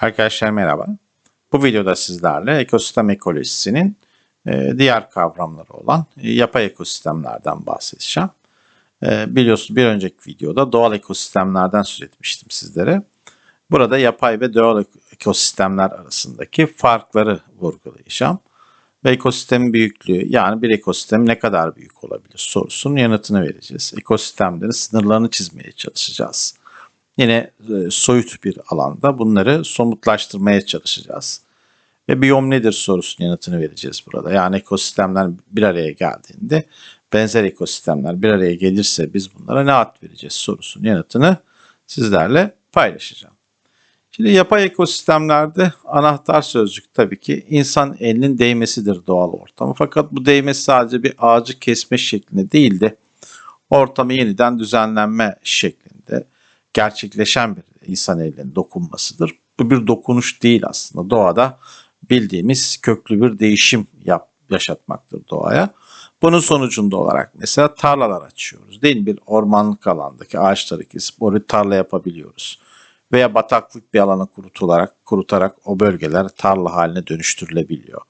Arkadaşlar merhaba. Bu videoda sizlerle ekosistem ekolojisinin e, diğer kavramları olan e, yapay ekosistemlerden bahsedeceğim. E, biliyorsunuz bir önceki videoda doğal ekosistemlerden söz etmiştim sizlere. Burada yapay ve doğal ekosistemler arasındaki farkları vurgulayacağım. Ve ekosistemin büyüklüğü yani bir ekosistem ne kadar büyük olabilir sorusunun yanıtını vereceğiz. Ekosistemlerin sınırlarını çizmeye çalışacağız. Yine e, soyut bir alanda bunları somutlaştırmaya çalışacağız. Ve biyom nedir sorusunun yanıtını vereceğiz burada. Yani ekosistemler bir araya geldiğinde benzer ekosistemler bir araya gelirse biz bunlara ne ad vereceğiz sorusunun yanıtını sizlerle paylaşacağım. Şimdi yapay ekosistemlerde anahtar sözcük tabii ki insan elinin değmesidir doğal ortamı. Fakat bu değme sadece bir ağacı kesme şeklinde değil de ortamı yeniden düzenlenme şeklinde gerçekleşen bir insan elinin dokunmasıdır. Bu bir dokunuş değil aslında. Doğada bildiğimiz köklü bir değişim yap, yaşatmaktır doğaya. Bunun sonucunda olarak mesela tarlalar açıyoruz. Değil mi? Bir ormanlık alandaki ağaçları kesip orayı tarla yapabiliyoruz. Veya bataklık bir alana kurutularak, kurutarak o bölgeler tarla haline dönüştürülebiliyor.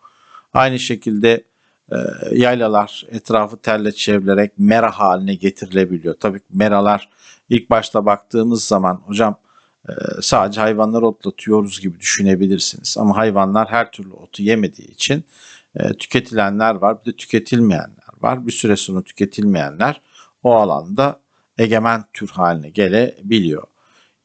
Aynı şekilde e, yaylalar etrafı terle çevrilerek mera haline getirilebiliyor. Tabii meralar ilk başta baktığımız zaman hocam e, sadece hayvanları otlatıyoruz gibi düşünebilirsiniz. Ama hayvanlar her türlü otu yemediği için e, tüketilenler var bir de tüketilmeyenler var. Bir süre sonra tüketilmeyenler o alanda egemen tür haline gelebiliyor.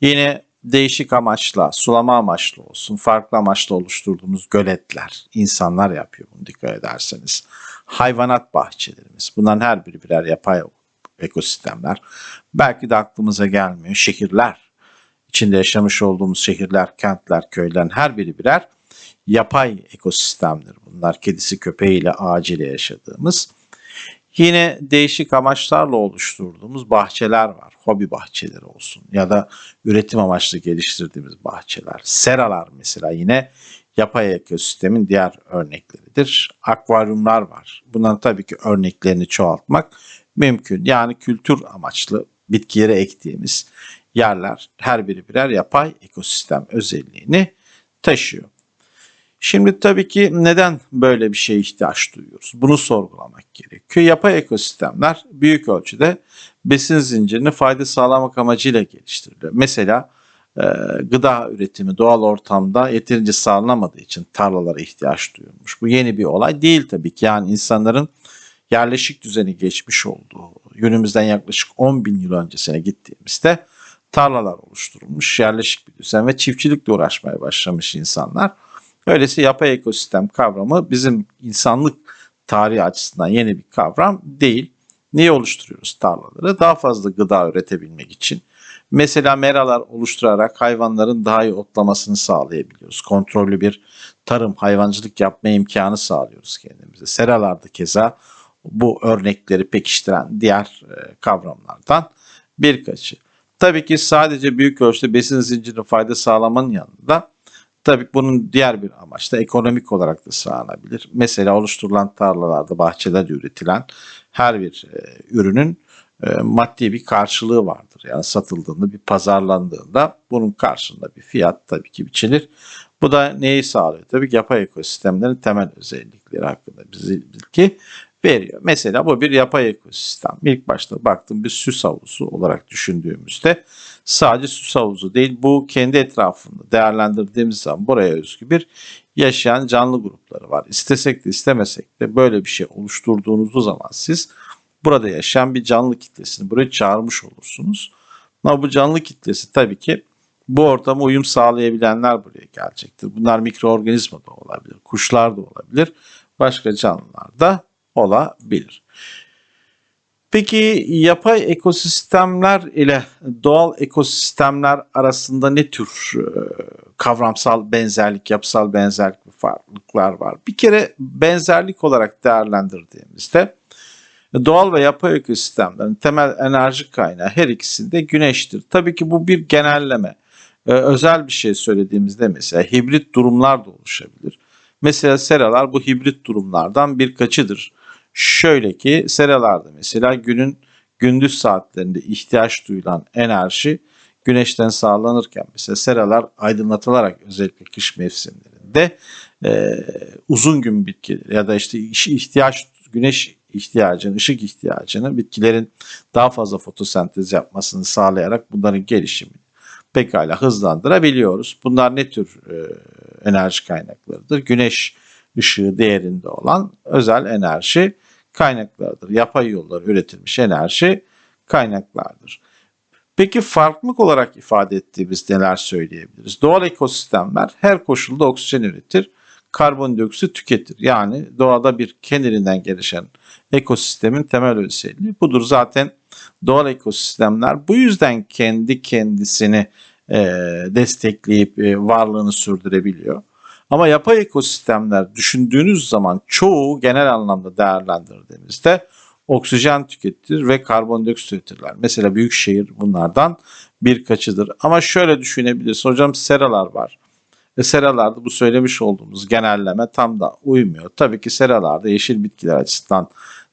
Yine değişik amaçla, sulama amaçlı olsun, farklı amaçla oluşturduğumuz göletler, insanlar yapıyor bunu dikkat ederseniz. Hayvanat bahçelerimiz, bunların her biri birer yapay ekosistemler. Belki de aklımıza gelmiyor. Şehirler, içinde yaşamış olduğumuz şehirler, kentler, köylerin her biri birer yapay ekosistemdir. Bunlar kedisi, köpeğiyle, ağacıyla yaşadığımız. Yine değişik amaçlarla oluşturduğumuz bahçeler var. Hobi bahçeleri olsun ya da üretim amaçlı geliştirdiğimiz bahçeler. Seralar mesela yine yapay ekosistemin diğer örnekleridir. Akvaryumlar var. Bunların tabii ki örneklerini çoğaltmak mümkün. Yani kültür amaçlı bitkilere ektiğimiz yerler her biri birer yapay ekosistem özelliğini taşıyor. Şimdi tabii ki neden böyle bir şeye ihtiyaç duyuyoruz? Bunu sorgulamak gerekiyor. Yapay ekosistemler büyük ölçüde besin zincirini fayda sağlamak amacıyla geliştiriliyor. Mesela e, gıda üretimi doğal ortamda yeterince sağlanamadığı için tarlalara ihtiyaç duyulmuş. Bu yeni bir olay değil tabii ki. Yani insanların yerleşik düzeni geçmiş olduğu, günümüzden yaklaşık 10 bin yıl öncesine gittiğimizde tarlalar oluşturulmuş, yerleşik bir düzen ve çiftçilikle uğraşmaya başlamış insanlar. Öyleyse yapay ekosistem kavramı bizim insanlık tarihi açısından yeni bir kavram değil. Niye oluşturuyoruz tarlaları? Daha fazla gıda üretebilmek için. Mesela meralar oluşturarak hayvanların daha iyi otlamasını sağlayabiliyoruz. Kontrollü bir tarım, hayvancılık yapma imkanı sağlıyoruz kendimize. Seralarda keza bu örnekleri pekiştiren diğer e, kavramlardan birkaçı. Tabii ki sadece büyük ölçüde besin zincirine fayda sağlamanın yanında tabii bunun diğer bir amaç da ekonomik olarak da sağlanabilir. Mesela oluşturulan tarlalarda, bahçelerde üretilen her bir e, ürünün e, maddi bir karşılığı vardır. Yani satıldığında, bir pazarlandığında bunun karşılığında bir fiyat tabii ki biçilir. Bu da neyi sağlıyor? Tabii ki yapay ekosistemlerin temel özellikleri hakkında bize bilgi veriyor. Mesela bu bir yapay ekosistem. İlk başta baktım bir süs havuzu olarak düşündüğümüzde sadece süs havuzu değil bu kendi etrafında değerlendirdiğimiz zaman buraya özgü bir yaşayan canlı grupları var. İstesek de istemesek de böyle bir şey oluşturduğunuz zaman siz burada yaşayan bir canlı kitlesini buraya çağırmış olursunuz. Ama bu canlı kitlesi tabii ki bu ortama uyum sağlayabilenler buraya gelecektir. Bunlar mikroorganizma da olabilir, kuşlar da olabilir, başka canlılar da olabilir. Peki yapay ekosistemler ile doğal ekosistemler arasında ne tür e, kavramsal benzerlik, yapısal benzerlik farklılıklar var? Bir kere benzerlik olarak değerlendirdiğimizde doğal ve yapay ekosistemlerin temel enerji kaynağı her ikisinde güneştir. Tabii ki bu bir genelleme. Ee, özel bir şey söylediğimizde mesela hibrit durumlar da oluşabilir. Mesela seralar bu hibrit durumlardan birkaçıdır. Şöyle ki seralarda mesela günün gündüz saatlerinde ihtiyaç duyulan enerji güneşten sağlanırken mesela seralar aydınlatılarak özellikle kış mevsimlerinde e, uzun gün bitkileri ya da işte iş- ihtiyaç güneş ihtiyacını, ışık ihtiyacını bitkilerin daha fazla fotosentez yapmasını sağlayarak bunların gelişimini pekala hızlandırabiliyoruz. Bunlar ne tür e, enerji kaynaklarıdır? Güneş ışığı değerinde olan özel enerji kaynaklarıdır. Yapay yollar üretilmiş enerji kaynaklardır. Peki farklılık olarak ifade ettiğimiz neler söyleyebiliriz? Doğal ekosistemler her koşulda oksijen üretir, karbondioksit tüketir. Yani doğada bir kendiliğinden gelişen ekosistemin temel özelliği budur. Zaten doğal ekosistemler bu yüzden kendi kendisini e, destekleyip e, varlığını sürdürebiliyor. Ama yapay ekosistemler düşündüğünüz zaman çoğu genel anlamda değerlendirdiğimizde oksijen tüketir ve karbondioksit üretirler. Mesela büyük şehir bunlardan birkaçıdır. Ama şöyle düşünebiliriz. Hocam seralar var. E seralarda bu söylemiş olduğumuz genelleme tam da uymuyor. Tabii ki seralarda yeşil bitkiler açısından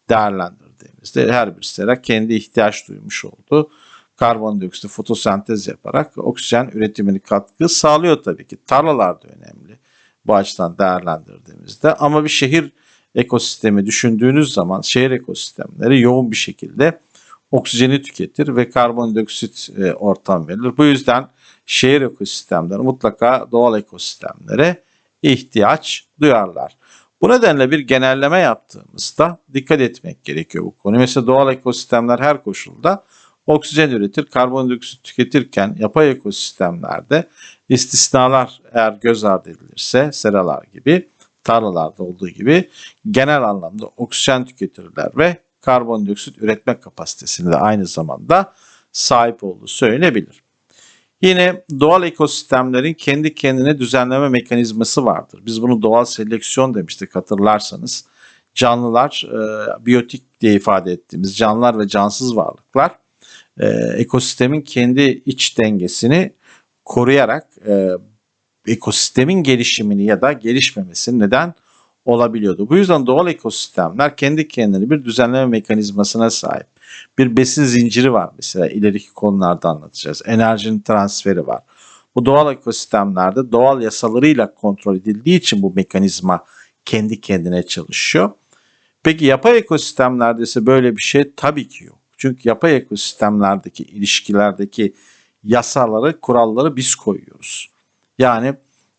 değerlendirdiğimizde her bir sera kendi ihtiyaç duymuş olduğu karbondioksit fotosentez yaparak oksijen üretimini katkı sağlıyor tabii ki. Tarlalar da önemli bu açıdan değerlendirdiğimizde ama bir şehir ekosistemi düşündüğünüz zaman şehir ekosistemleri yoğun bir şekilde oksijeni tüketir ve karbondioksit e, ortam verilir. Bu yüzden şehir ekosistemleri mutlaka doğal ekosistemlere ihtiyaç duyarlar. Bu nedenle bir genelleme yaptığımızda dikkat etmek gerekiyor bu konu. Mesela doğal ekosistemler her koşulda oksijen üretir, karbondioksit tüketirken yapay ekosistemlerde istisnalar eğer göz ardı edilirse seralar gibi tarlalarda olduğu gibi genel anlamda oksijen tüketirler ve karbondioksit üretme kapasitesini de aynı zamanda sahip olduğu söylenebilir. Yine doğal ekosistemlerin kendi kendine düzenleme mekanizması vardır. Biz bunu doğal seleksiyon demiştik hatırlarsanız. Canlılar, e, biyotik diye ifade ettiğimiz canlılar ve cansız varlıklar e, ekosistemin kendi iç dengesini koruyarak e, ekosistemin gelişimini ya da gelişmemesini neden olabiliyordu. Bu yüzden doğal ekosistemler kendi kendine bir düzenleme mekanizmasına sahip. Bir besin zinciri var mesela ileriki konularda anlatacağız. Enerjinin transferi var. Bu doğal ekosistemlerde doğal yasalarıyla kontrol edildiği için bu mekanizma kendi kendine çalışıyor. Peki yapay ekosistemlerde ise böyle bir şey tabii ki yok. Çünkü yapay ekosistemlerdeki ilişkilerdeki yasaları, kuralları biz koyuyoruz. Yani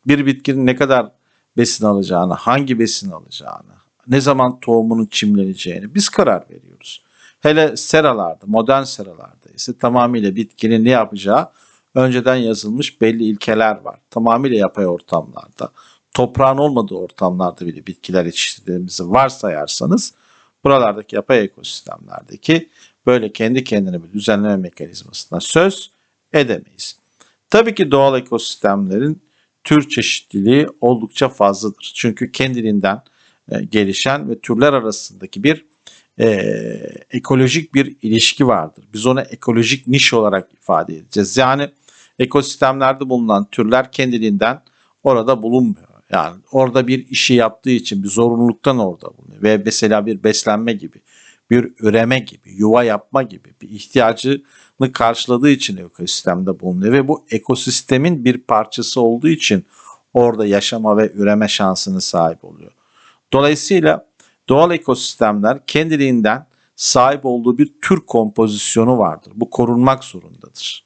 bir bitkinin ne kadar besin alacağını, hangi besin alacağını, ne zaman tohumunun çimleneceğini biz karar veriyoruz. Hele seralarda, modern seralarda ise tamamıyla bitkinin ne yapacağı önceden yazılmış belli ilkeler var. Tamamıyla yapay ortamlarda, toprağın olmadığı ortamlarda bile bitkiler yetiştirdiğimizi varsayarsanız buralardaki yapay ekosistemlerdeki böyle kendi kendine bir düzenleme mekanizmasına söz edemeyiz. Tabii ki doğal ekosistemlerin tür çeşitliliği oldukça fazladır. Çünkü kendiliğinden e, gelişen ve türler arasındaki bir e, ekolojik bir ilişki vardır. Biz ona ekolojik niş olarak ifade edeceğiz. Yani ekosistemlerde bulunan türler kendiliğinden orada bulunmuyor. Yani orada bir işi yaptığı için bir zorunluluktan orada bulunuyor. Ve mesela bir beslenme gibi, bir üreme gibi, yuva yapma gibi bir ihtiyacını karşıladığı için ekosistemde bulunuyor. Ve bu ekosistemin bir parçası olduğu için orada yaşama ve üreme şansını sahip oluyor. Dolayısıyla doğal ekosistemler kendiliğinden sahip olduğu bir tür kompozisyonu vardır. Bu korunmak zorundadır.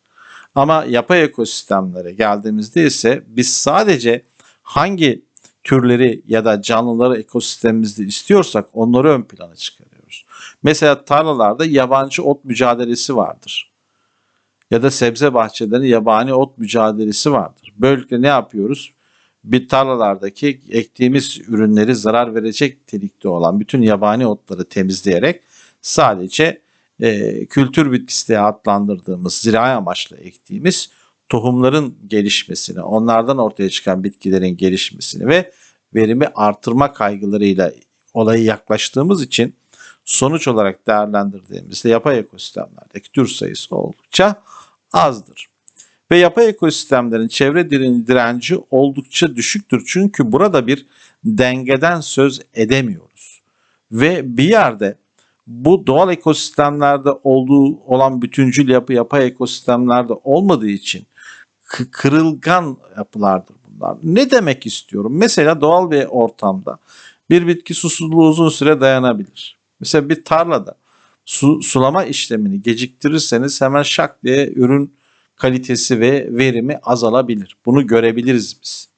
Ama yapay ekosistemlere geldiğimizde ise biz sadece hangi türleri ya da canlıları ekosistemimizde istiyorsak onları ön plana çıkarıyoruz. Mesela tarlalarda yabancı ot mücadelesi vardır. Ya da sebze bahçelerinde yabani ot mücadelesi vardır. Böylelikle ne yapıyoruz? Bir tarlalardaki ektiğimiz ürünleri zarar verecek nitelikte olan bütün yabani otları temizleyerek sadece e, kültür bitkisi diye adlandırdığımız zirai amaçla ektiğimiz tohumların gelişmesini, onlardan ortaya çıkan bitkilerin gelişmesini ve verimi artırma kaygılarıyla olayı yaklaştığımız için sonuç olarak değerlendirdiğimizde yapay ekosistemlerdeki tür sayısı oldukça azdır. Ve yapay ekosistemlerin çevre direnci oldukça düşüktür. Çünkü burada bir dengeden söz edemiyoruz. Ve bir yerde bu doğal ekosistemlerde olduğu olan bütüncül yapı yapay ekosistemlerde olmadığı için kırılgan yapılardır bunlar. Ne demek istiyorum? Mesela doğal bir ortamda bir bitki susuzluğu uzun süre dayanabilir. Mesela bir tarlada su, sulama işlemini geciktirirseniz hemen şak diye ürün kalitesi ve verimi azalabilir. Bunu görebiliriz biz.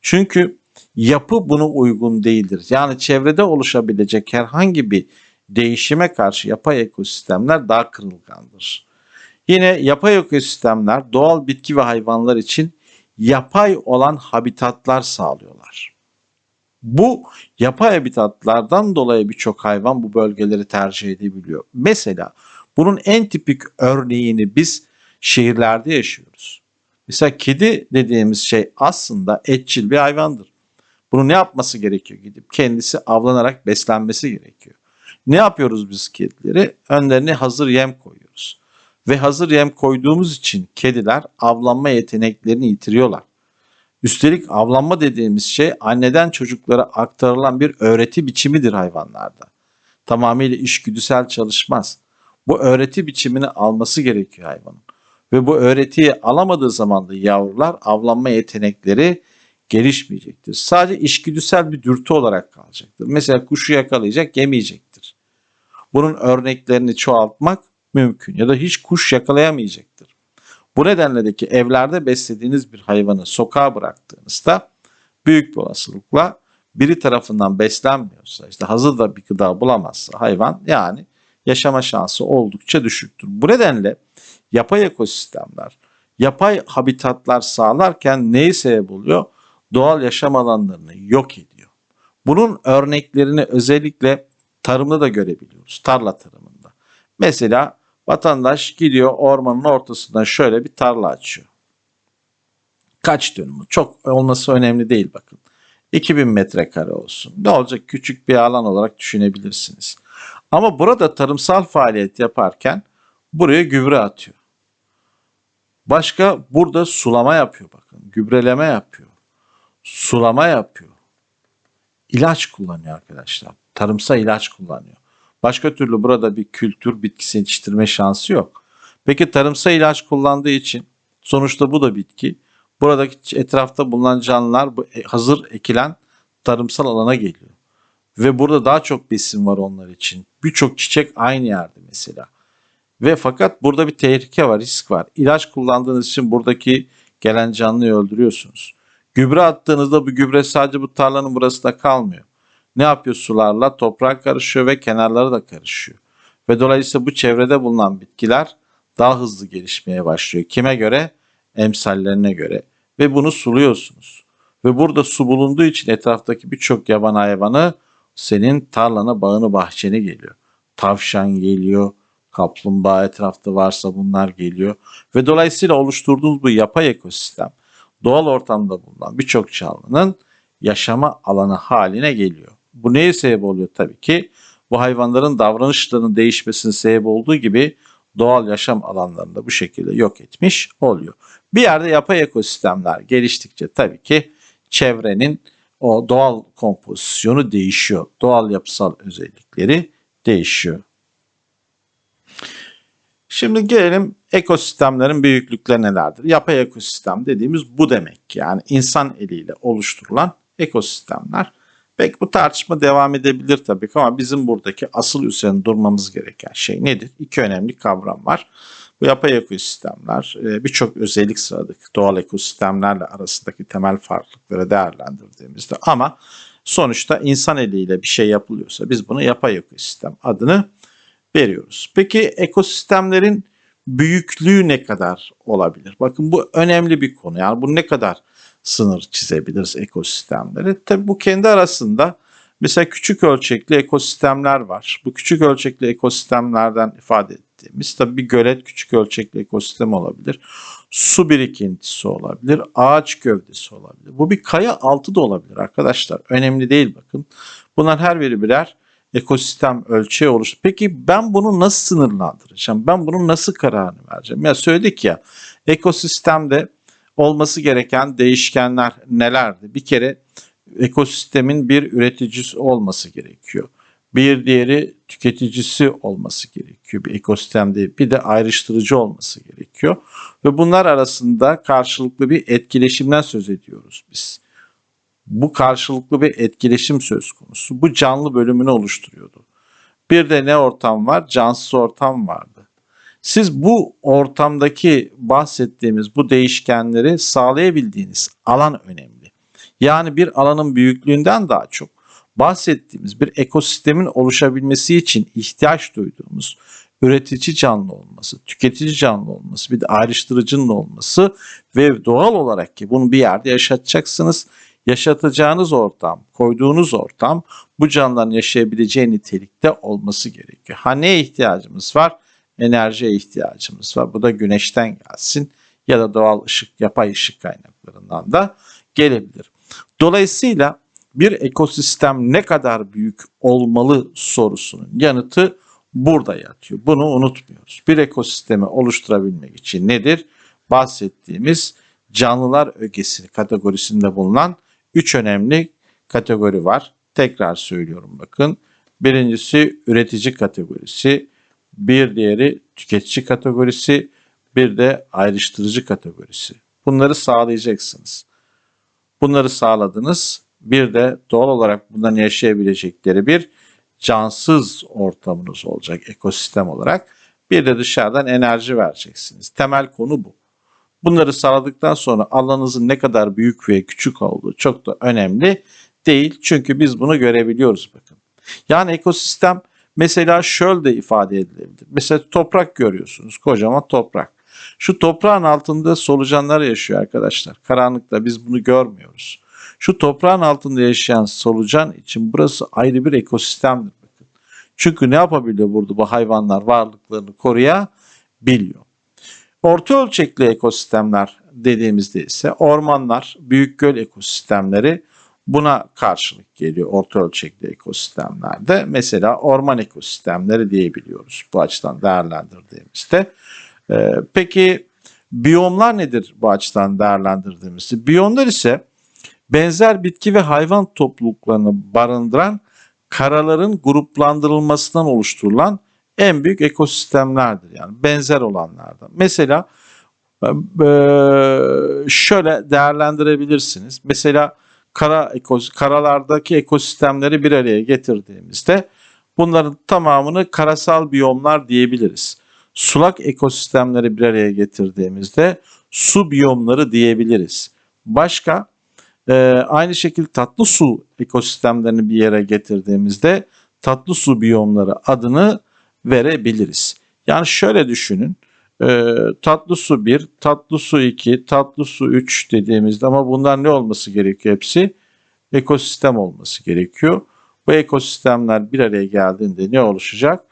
Çünkü yapı buna uygun değildir. Yani çevrede oluşabilecek herhangi bir değişime karşı yapay ekosistemler daha kırılgandır. Yine yapay ekosistemler doğal bitki ve hayvanlar için yapay olan habitatlar sağlıyorlar. Bu yapay habitatlardan dolayı birçok hayvan bu bölgeleri tercih edebiliyor. Mesela bunun en tipik örneğini biz şehirlerde yaşıyoruz. Mesela kedi dediğimiz şey aslında etçil bir hayvandır. Bunu ne yapması gerekiyor? Gidip kendisi avlanarak beslenmesi gerekiyor. Ne yapıyoruz biz kedileri? Önlerine hazır yem koyuyoruz. Ve hazır yem koyduğumuz için kediler avlanma yeteneklerini yitiriyorlar. Üstelik avlanma dediğimiz şey anneden çocuklara aktarılan bir öğreti biçimidir hayvanlarda. Tamamıyla işgüdüsel çalışmaz. Bu öğreti biçimini alması gerekiyor hayvanın. Ve bu öğretiyi alamadığı zaman da yavrular avlanma yetenekleri gelişmeyecektir. Sadece işgüdüsel bir dürtü olarak kalacaktır. Mesela kuşu yakalayacak yemeyecektir. Bunun örneklerini çoğaltmak mümkün ya da hiç kuş yakalayamayacaktır. Bu nedenle de ki evlerde beslediğiniz bir hayvanı sokağa bıraktığınızda büyük bir olasılıkla biri tarafından beslenmiyorsa işte hazır da bir gıda bulamazsa hayvan yani yaşama şansı oldukça düşüktür. Bu nedenle yapay ekosistemler, yapay habitatlar sağlarken neyi sebep oluyor? Doğal yaşam alanlarını yok ediyor. Bunun örneklerini özellikle tarımda da görebiliyoruz. Tarla tarımında. Mesela vatandaş gidiyor ormanın ortasından şöyle bir tarla açıyor. Kaç dönümü? Çok olması önemli değil bakın. 2000 metrekare olsun. Ne olacak? Küçük bir alan olarak düşünebilirsiniz. Ama burada tarımsal faaliyet yaparken buraya gübre atıyor. Başka burada sulama yapıyor bakın. Gübreleme yapıyor. Sulama yapıyor. İlaç kullanıyor arkadaşlar. Tarımsal ilaç kullanıyor. Başka türlü burada bir kültür bitkisi yetiştirme şansı yok. Peki tarımsal ilaç kullandığı için sonuçta bu da bitki. Buradaki etrafta bulunan canlılar bu e- hazır ekilen tarımsal alana geliyor. Ve burada daha çok besin var onlar için. Birçok çiçek aynı yerde mesela. Ve fakat burada bir tehlike var, risk var. İlaç kullandığınız için buradaki gelen canlıyı öldürüyorsunuz. Gübre attığınızda bu gübre sadece bu tarlanın burasında kalmıyor. Ne yapıyor sularla? Toprak karışıyor ve kenarları da karışıyor. Ve dolayısıyla bu çevrede bulunan bitkiler daha hızlı gelişmeye başlıyor. Kime göre? Emsallerine göre. Ve bunu suluyorsunuz. Ve burada su bulunduğu için etraftaki birçok yaban hayvanı senin tarlana, bağını, bahçeni geliyor. Tavşan geliyor, kaplumbağa etrafta varsa bunlar geliyor. Ve dolayısıyla oluşturduğunuz bu yapay ekosistem doğal ortamda bulunan birçok canlının yaşama alanı haline geliyor. Bu neye sebep oluyor tabii ki? Bu hayvanların davranışlarının değişmesinin sebep olduğu gibi doğal yaşam alanlarını da bu şekilde yok etmiş oluyor. Bir yerde yapay ekosistemler geliştikçe tabii ki çevrenin o doğal kompozisyonu değişiyor. Doğal yapısal özellikleri değişiyor. Şimdi gelelim ekosistemlerin büyüklükleri nelerdir? Yapay ekosistem dediğimiz bu demek. Yani insan eliyle oluşturulan ekosistemler. Peki bu tartışma devam edebilir tabii ki ama bizim buradaki asıl üzerinde durmamız gereken şey nedir? İki önemli kavram var. Bu yapay ekosistemler e, birçok özellik sıradık doğal ekosistemlerle arasındaki temel farklılıkları değerlendirdiğimizde ama sonuçta insan eliyle bir şey yapılıyorsa biz bunu yapay ekosistem adını veriyoruz. Peki ekosistemlerin büyüklüğü ne kadar olabilir? Bakın bu önemli bir konu. Yani bu ne kadar sınır çizebiliriz ekosistemleri? Tabii bu kendi arasında mesela küçük ölçekli ekosistemler var. Bu küçük ölçekli ekosistemlerden ifade ettiğimiz tabii bir gölet küçük ölçekli ekosistem olabilir. Su birikintisi olabilir, ağaç gövdesi olabilir. Bu bir kaya altı da olabilir arkadaşlar. Önemli değil bakın. Bunlar her biri birer ekosistem ölçeği oluştu. Peki ben bunu nasıl sınırlandıracağım? Ben bunun nasıl kararını vereceğim? Ya söyledik ya ekosistemde olması gereken değişkenler nelerdi? Bir kere ekosistemin bir üreticisi olması gerekiyor. Bir diğeri tüketicisi olması gerekiyor bir ekosistemde. Bir de ayrıştırıcı olması gerekiyor. Ve bunlar arasında karşılıklı bir etkileşimden söz ediyoruz biz. Bu karşılıklı bir etkileşim söz konusu. Bu canlı bölümünü oluşturuyordu. Bir de ne ortam var? Cansız ortam vardı. Siz bu ortamdaki bahsettiğimiz bu değişkenleri sağlayabildiğiniz alan önemli. Yani bir alanın büyüklüğünden daha çok bahsettiğimiz bir ekosistemin oluşabilmesi için ihtiyaç duyduğumuz üretici canlı olması, tüketici canlı olması, bir de ayrıştırıcının olması ve doğal olarak ki bunu bir yerde yaşatacaksınız. Yaşatacağınız ortam, koyduğunuz ortam bu canlıların yaşayabileceği nitelikte olması gerekiyor. Ha neye ihtiyacımız var? Enerjiye ihtiyacımız var. Bu da güneşten gelsin ya da doğal ışık, yapay ışık kaynaklarından da gelebilir. Dolayısıyla bir ekosistem ne kadar büyük olmalı sorusunun yanıtı burada yatıyor. Bunu unutmuyoruz. Bir ekosistemi oluşturabilmek için nedir? Bahsettiğimiz canlılar ögesi kategorisinde bulunan üç önemli kategori var. Tekrar söylüyorum bakın. Birincisi üretici kategorisi, bir diğeri tüketici kategorisi, bir de ayrıştırıcı kategorisi. Bunları sağlayacaksınız. Bunları sağladınız. Bir de doğal olarak bundan yaşayabilecekleri bir cansız ortamınız olacak ekosistem olarak. Bir de dışarıdan enerji vereceksiniz. Temel konu bu. Bunları sağladıktan sonra alanınızın ne kadar büyük ve küçük olduğu çok da önemli değil. Çünkü biz bunu görebiliyoruz bakın. Yani ekosistem mesela şöyle ifade edilebilir. Mesela toprak görüyorsunuz. Kocaman toprak. Şu toprağın altında solucanlar yaşıyor arkadaşlar. Karanlıkta biz bunu görmüyoruz. Şu toprağın altında yaşayan solucan için burası ayrı bir ekosistemdir. Bakın. Çünkü ne yapabiliyor burada bu hayvanlar varlıklarını koruyabiliyor. Orta ölçekli ekosistemler dediğimizde ise ormanlar, büyük göl ekosistemleri buna karşılık geliyor orta ölçekli ekosistemlerde. Mesela orman ekosistemleri diyebiliyoruz bu açıdan değerlendirdiğimizde. Ee, peki biyomlar nedir bu açıdan değerlendirdiğimizde? Biyomlar ise benzer bitki ve hayvan topluluklarını barındıran karaların gruplandırılmasından oluşturulan en büyük ekosistemlerdir. Yani benzer olanlardan. Mesela e, şöyle değerlendirebilirsiniz. Mesela kara karalardaki ekosistemleri bir araya getirdiğimizde bunların tamamını karasal biyomlar diyebiliriz. Sulak ekosistemleri bir araya getirdiğimizde su biyomları diyebiliriz. Başka e, aynı şekilde tatlı su ekosistemlerini bir yere getirdiğimizde tatlı su biyomları adını verebiliriz. Yani şöyle düşünün. E, tatlı su 1, tatlı su 2, tatlı su 3 dediğimizde ama bunlar ne olması gerekiyor hepsi? Ekosistem olması gerekiyor. Bu ekosistemler bir araya geldiğinde ne oluşacak?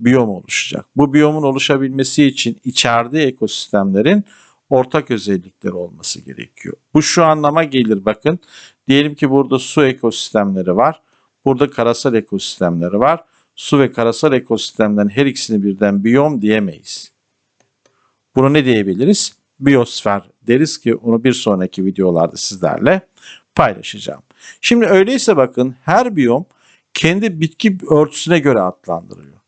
Biyom oluşacak. Bu biyomun oluşabilmesi için içeride ekosistemlerin ortak özellikleri olması gerekiyor. Bu şu anlama gelir bakın. Diyelim ki burada su ekosistemleri var. Burada karasal ekosistemleri var su ve karasal ekosistemlerin her ikisini birden biyom diyemeyiz. Bunu ne diyebiliriz? Biyosfer deriz ki onu bir sonraki videolarda sizlerle paylaşacağım. Şimdi öyleyse bakın her biyom kendi bitki örtüsüne göre adlandırılıyor.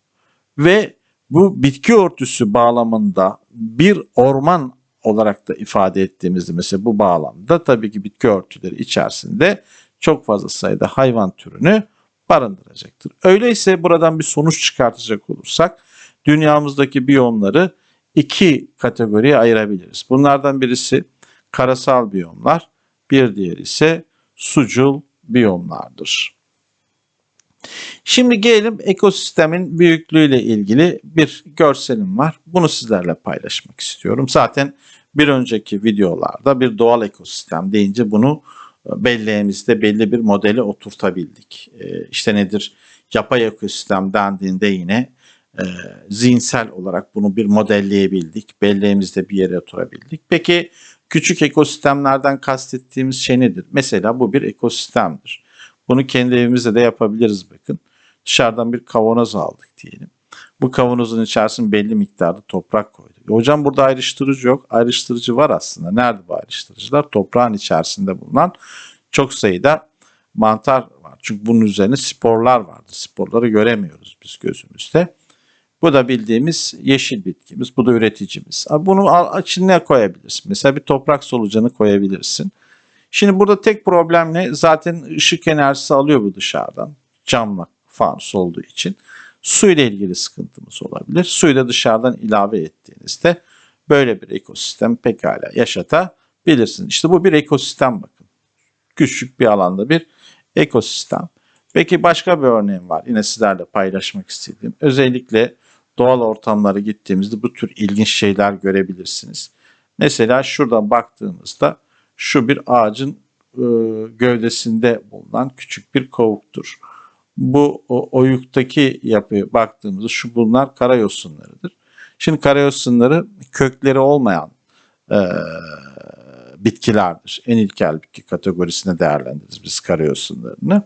Ve bu bitki örtüsü bağlamında bir orman olarak da ifade ettiğimizde mesela bu bağlamda tabii ki bitki örtüleri içerisinde çok fazla sayıda hayvan türünü barındıracaktır. Öyleyse buradan bir sonuç çıkartacak olursak dünyamızdaki biyomları iki kategoriye ayırabiliriz. Bunlardan birisi karasal biyomlar, bir diğeri ise sucul biyomlardır. Şimdi gelelim ekosistemin büyüklüğüyle ilgili bir görselim var. Bunu sizlerle paylaşmak istiyorum. Zaten bir önceki videolarda bir doğal ekosistem deyince bunu belleğimizde belli bir modeli oturtabildik. E, işte nedir? Yapay ekosistem dendiğinde yine e, zihinsel olarak bunu bir modelleyebildik. Belleğimizde bir yere oturabildik. Peki küçük ekosistemlerden kastettiğimiz şey nedir? Mesela bu bir ekosistemdir. Bunu kendi evimizde de yapabiliriz bakın. Dışarıdan bir kavanoz aldık diyelim. Bu kavanozun içerisine belli miktarda toprak koyduk. E hocam burada ayrıştırıcı yok. Ayrıştırıcı var aslında. Nerede bu ayrıştırıcılar? Toprağın içerisinde bulunan çok sayıda mantar var. Çünkü bunun üzerine sporlar vardı. Sporları göremiyoruz biz gözümüzde. Bu da bildiğimiz yeşil bitkimiz. Bu da üreticimiz. Bunu içine koyabilirsin. Mesela bir toprak solucanı koyabilirsin. Şimdi burada tek problem ne? Zaten ışık enerjisi alıyor bu dışarıdan. Camla fanus olduğu için. Su ile ilgili sıkıntımız olabilir. Suyu da dışarıdan ilave ettiğinizde böyle bir ekosistem pekala yaşatabilirsiniz. İşte bu bir ekosistem bakın. Küçük bir alanda bir ekosistem. Peki başka bir örneğim var. Yine sizlerle paylaşmak istediğim. Özellikle doğal ortamlara gittiğimizde bu tür ilginç şeyler görebilirsiniz. Mesela şuradan baktığımızda şu bir ağacın e, gövdesinde bulunan küçük bir kovuktur. Bu oyuktaki yapıya baktığımızda şu bunlar karayosunlarıdır. Şimdi karayosunları kökleri olmayan e, bitkilerdir. En ilkel bitki kategorisine değerlendiririz biz karayosunlarını.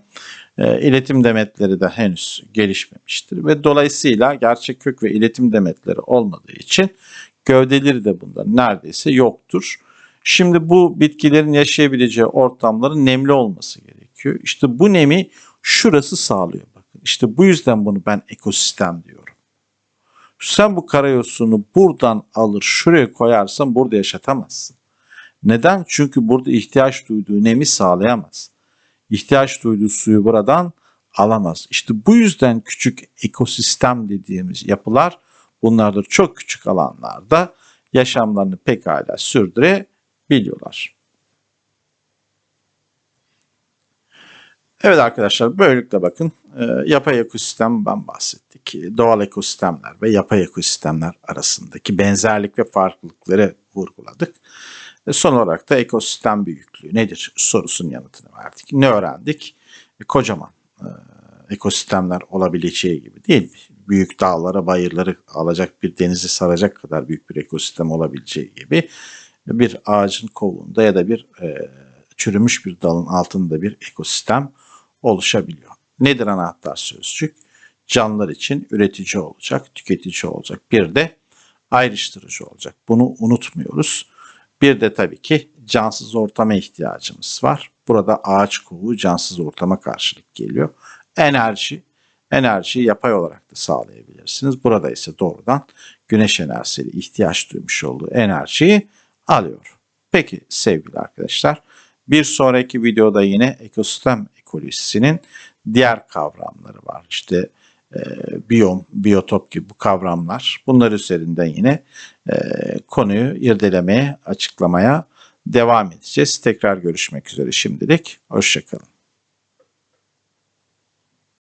E, iletim demetleri de henüz gelişmemiştir ve dolayısıyla gerçek kök ve iletim demetleri olmadığı için gövdeleri de bundan neredeyse yoktur. Şimdi bu bitkilerin yaşayabileceği ortamların nemli olması gerekiyor. İşte bu nemi şurası sağlıyor bakın. İşte bu yüzden bunu ben ekosistem diyorum. Sen bu karayosunu buradan alır şuraya koyarsan burada yaşatamazsın. Neden? Çünkü burada ihtiyaç duyduğu nemi sağlayamaz. İhtiyaç duyduğu suyu buradan alamaz. İşte bu yüzden küçük ekosistem dediğimiz yapılar bunlardır çok küçük alanlarda yaşamlarını pekala sürdürebiliyorlar. Evet arkadaşlar böylelikle bakın e, yapay ekosistemden bahsettik. Doğal ekosistemler ve yapay ekosistemler arasındaki benzerlik ve farklılıkları vurguladık. Ve son olarak da ekosistem büyüklüğü nedir sorusunun yanıtını verdik. Ne öğrendik? E, kocaman e, ekosistemler olabileceği gibi değil. Büyük dağlara, bayırları alacak bir denizi saracak kadar büyük bir ekosistem olabileceği gibi bir ağacın kovuğunda ya da bir e, çürümüş bir dalın altında bir ekosistem oluşabiliyor. Nedir anahtar sözcük? Canlılar için üretici olacak, tüketici olacak. Bir de ayrıştırıcı olacak. Bunu unutmuyoruz. Bir de tabii ki cansız ortama ihtiyacımız var. Burada ağaç kovuğu cansız ortama karşılık geliyor. Enerji, enerjiyi yapay olarak da sağlayabilirsiniz. Burada ise doğrudan güneş enerjisiyle ihtiyaç duymuş olduğu enerjiyi alıyor. Peki sevgili arkadaşlar, bir sonraki videoda yine ekosistem ekolojisinin diğer kavramları var. İşte e, biyom, biyotop gibi bu kavramlar. Bunlar üzerinden yine e, konuyu irdelemeye, açıklamaya devam edeceğiz. Tekrar görüşmek üzere şimdilik. Hoşçakalın.